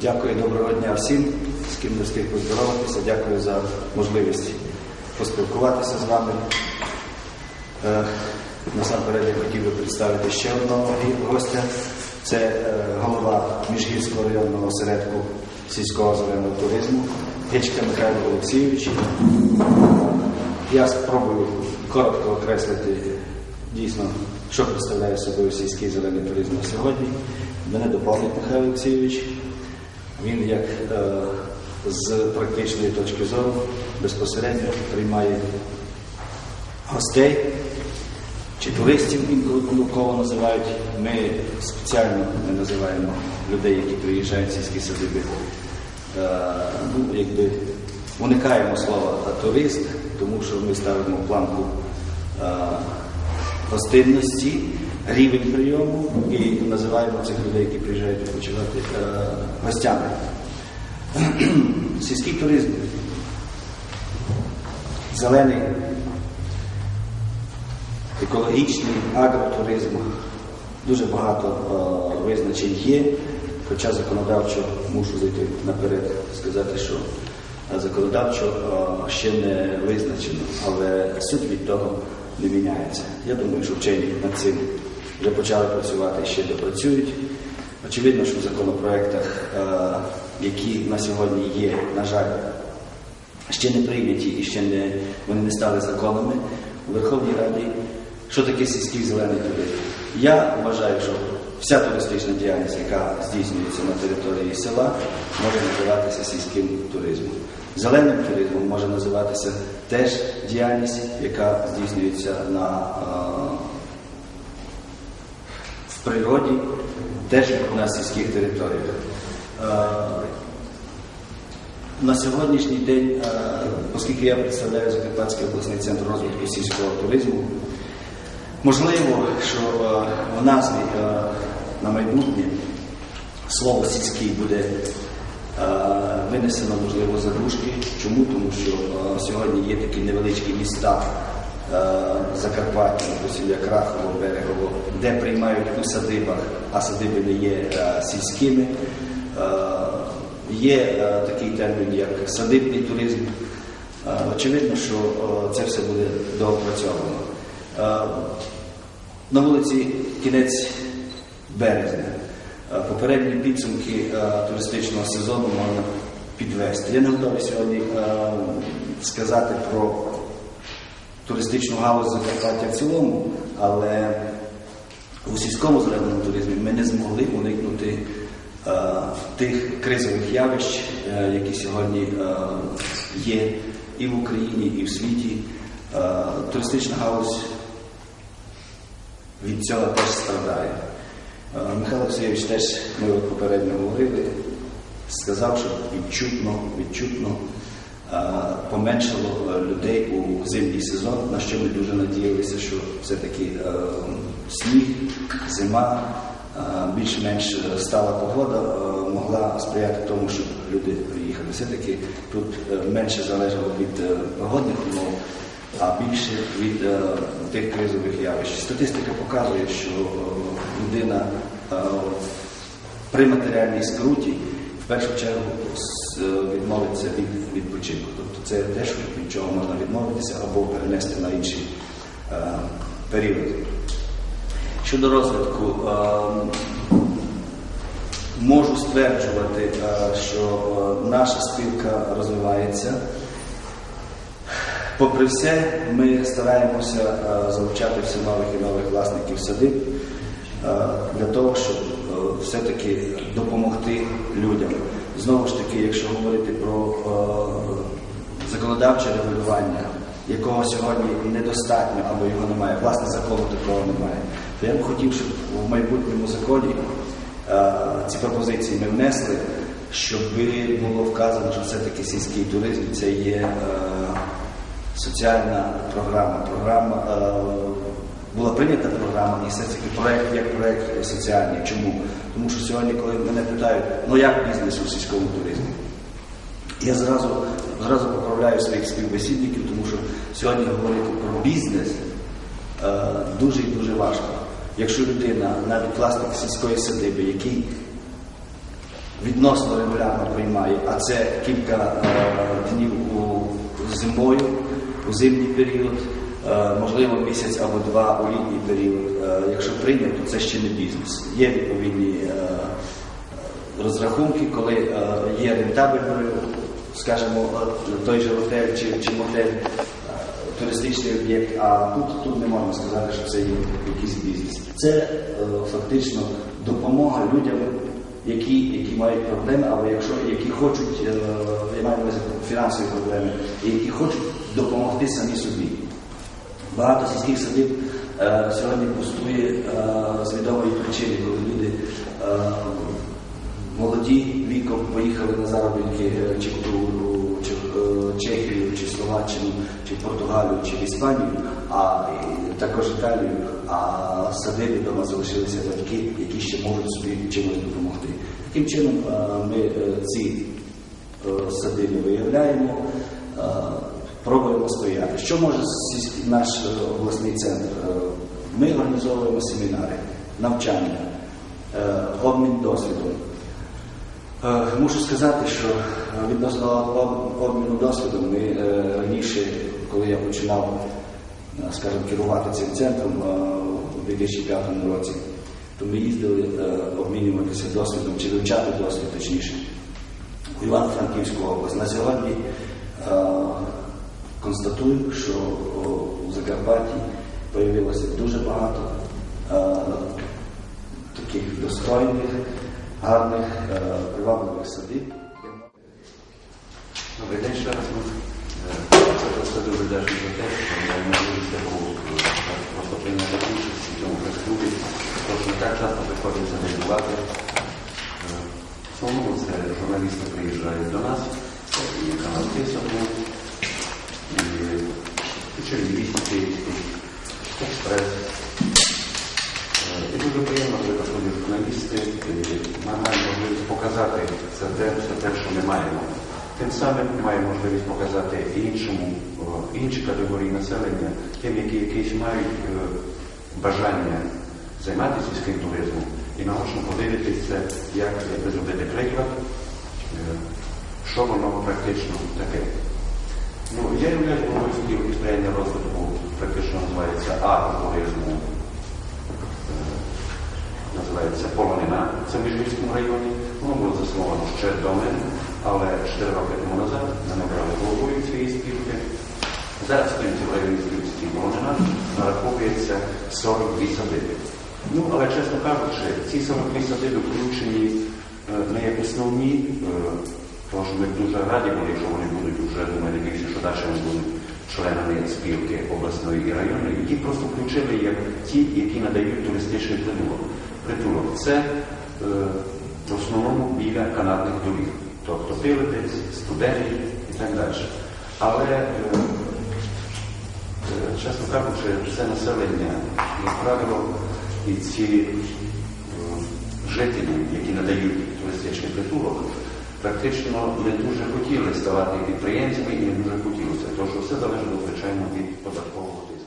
Дякую, доброго дня всім, з ким не встиг поздороватися. Дякую за можливість поспілкуватися з вами. Е, Насамперед я хотів би представити ще одного гостя. Це е, голова Міжгірського районного осередку сільського зеленого туризму Гечка Михайло Олексійович. Я спробую коротко окреслити дійсно, що представляє собою сільський зелений туризм на сьогодні. Мене доповнить Михайло Олексійович. Він як е, з практичної точки зору безпосередньо приймає гостей чи туристів, інколи помилково називають. Ми спеціально не називаємо людей, які приїжджають в сільські садиби. Е, ну, якби уникаємо слова турист, тому що ми ставимо планку е, гостинності, рівень прийому і називаємо цих людей, які приїжджають відпочивати е, гостями. Сільський туризм, зелений, екологічний, агротуризм, дуже багато е, визначень є, хоча законодавчо мушу зайти наперед, сказати, що е, законодавчо е, ще не визначено, але суть від того не міняється. Я думаю, що вчені над цим вже почали працювати і ще допрацюють. Очевидно, що в законопроектах, е, які на сьогодні є, на жаль, ще не прийняті і ще не, вони не стали законами у Верховній Раді. Що таке сільський зелений туризм? Я вважаю, що вся туристична діяльність, яка здійснюється на території села, може називатися сільським туризмом. Зеленим туризмом може називатися теж діяльність, яка здійснюється на, е, природі, теж на сільських територіях. Е, на сьогоднішній день, е, оскільки я представляю Закарпатський обласний центр розвитку сільського туризму, можливо, що е, в назві на майбутнє слово сільський буде винесено, можливо, за. Чому? Тому що сьогодні є такі невеличкі міста Закарпаття, допустим, як Рахово, Берегово, де приймають у садибах, а садиби не є е, сільськими. Е, Є е, такий термін, як садибний туризм. Е, Очевидно, що е, це все буде доопрацьовано. Е, На вулиці кінець березня. Попередні підсумки е, туристичного сезону можна підвести. Я не готовий сьогодні е, сказати про туристичну галузь Закарпаття в цілому, але у сільському зеленому туризмі ми не змогли уникнути е, тих кризових явищ, е, які сьогодні е, є і в Україні, і в світі. Е, туристична галузь від цього теж страдає. Е, Михайло Олексійович теж ми от попередньо говорили, сказав, що відчутно, відчутно поменшало е, людей у зимній сезон, на що ми дуже надіялися, що все-таки е, сніг, зима, е, більш-менш стала погода е, могла сприяти тому, щоб люди приїхали. Все-таки тут е, менше залежало від е, погодних умов, а більше від е, тих кризових явищ. Статистика показує, що е, людина е, при матеріальній скруті першу чергу е, від відпочинку. Тобто це те, що від чого можна відмовитися або перенести на інший е, період. Щодо розвитку, е, можу стверджувати, е, що е, наша спілка розвивається. Попри все, ми стараємося е, залучати все нових і нових власників садиб для того, щоб все-таки допомогти людям. Знову ж таки, якщо говорити про е, законодавче регулювання, якого сьогодні недостатньо або його немає, власне закону такого немає, то я б хотів, щоб в майбутньому законі е, ці пропозиції ми внесли, щоб було вказано, що все-таки сільський туризм це є. е, соціальна програма. Програма е, була прийнята програма, таки проект як проект соціальний. Чому? Тому що сьогодні, коли мене питають, ну як бізнес у сільському туризмі, я зразу, зразу поправляю своїх співбесідників, тому що сьогодні говорити про бізнес е, дуже і дуже важко. Якщо людина, навіть власник сільської садиби, який відносно регулярно приймає, а це кілька е, днів у зимою, у зимній період, можливо, місяць або два у літній період. Е, Якщо прийнято, це ще не бізнес. Є відповідні е, розрахунки, коли е, є рентабельною, скажімо, е, той же готель чи, чи мотель, е, туристичний об'єкт, а тут, тут не можна сказати, що це є якийсь бізнес. Це е, фактично допомога людям, які, які мають проблеми, або якщо які хочуть, е, я маю на увазі фінансові проблеми, які хочуть допомогти самі собі. Багато сільських садів е, сьогодні пустує е, з відомої причини, коли люди е, молоді віком поїхали на заробітки е, чи в е, Чехію, чи Словаччину, чи Португалію, чи в Іспанію, а також Італію, а сади вдома залишилися батьки, які ще можуть собі чимось допомогти. Таким чином е, ми ці е, сади виявляємо, пробуємо стояти. Що може наш е, обласний центр? Е, Ми організовуємо семінари, навчання, е, обмін досвідом. Мушу сказати, що відносно обміну досвідом ми раніше, коли я починав, скажімо, керувати цим центром у 2005 році, то ми їздили обмінюватися досвідом чи вивчати досвід точніше у Івано-Франківську область. На сьогодні констатую, що у Закарпатті появилося дуже багато е, таких достойних, гарних, е, привабливих садів. Добрий день ще раз. Е, Це просто дуже вдячний за те, що я можливість е, просто прийняти участь у цьому прес-клубі. Тож не так часто приходиться дебувати. В основному це журналісти приїжджають до нас, і канал Тисок, і Чернівський, Київський, Експрес. Е, І дуже приємно, що приходять журналісти, і ми маємо можливість показати це те, все те, що ми маємо. Тим самим ми маємо можливість показати іншому, інші категорії населення, тим, які якісь мають е, бажання займатися сільським туризмом і наочно подивитися, як якби зробити приклад, е, що воно практично таке. Ну, я являюсь головою розвитку, практично називається агротуризму називається Полонина. Це в Міжгірському районі. Воно було засновано ще до мене, але 4 роки тому назад мене брали головою цієї спілки. Зараз стоїть в районі спілки Полонина, нараховується 42 садиби. Ну, але чесно кажучи, ці 42 садиби включені не як основні, е, тому що ми дуже раді були, якщо вони будуть вже, думаю, більше, що далі вони будуть членами спілки обласної і районної, які просто включили як ті, які надають туристичний притулок. Притулок це е, в основному біля канатних доріг, тобто Пилипець, Студенів і так далі. Але, е, е, чесно кажучи, це населення, як правило, і ці е, жителі, які надають туристичний притулок, практично не дуже хотіли ставати підприємцями і не дуже хотілося, тому що все залежало, звичайно, від податкового тиску.